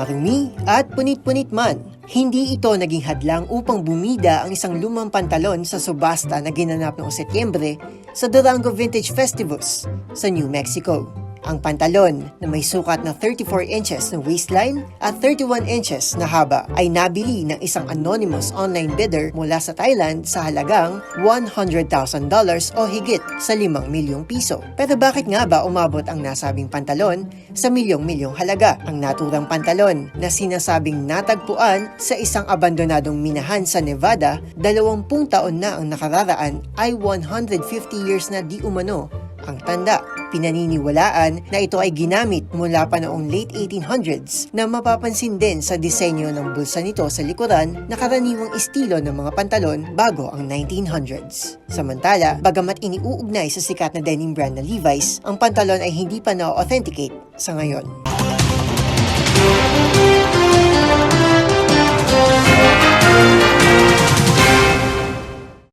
Marumi at punit-punit man, hindi ito naging hadlang upang bumida ang isang lumang pantalon sa subasta na ginanap noong Setyembre sa Durango Vintage Festivals sa New Mexico. Ang pantalon na may sukat na 34 inches na waistline at 31 inches na haba ay nabili ng isang anonymous online bidder mula sa Thailand sa halagang $100,000 o higit sa 5 milyong piso. Pero bakit nga ba umabot ang nasabing pantalon sa milyong-milyong halaga? Ang naturang pantalon na sinasabing natagpuan sa isang abandonadong minahan sa Nevada, 20 taon na ang nakararaan ay 150 years na di umano ang tanda. Pinaniniwalaan na ito ay ginamit mula pa noong late 1800s na mapapansin din sa disenyo ng bulsa nito sa likuran na karaniwang estilo ng mga pantalon bago ang 1900s. Samantala, bagamat iniuugnay sa sikat na denim brand na Levi's, ang pantalon ay hindi pa na-authenticate sa ngayon.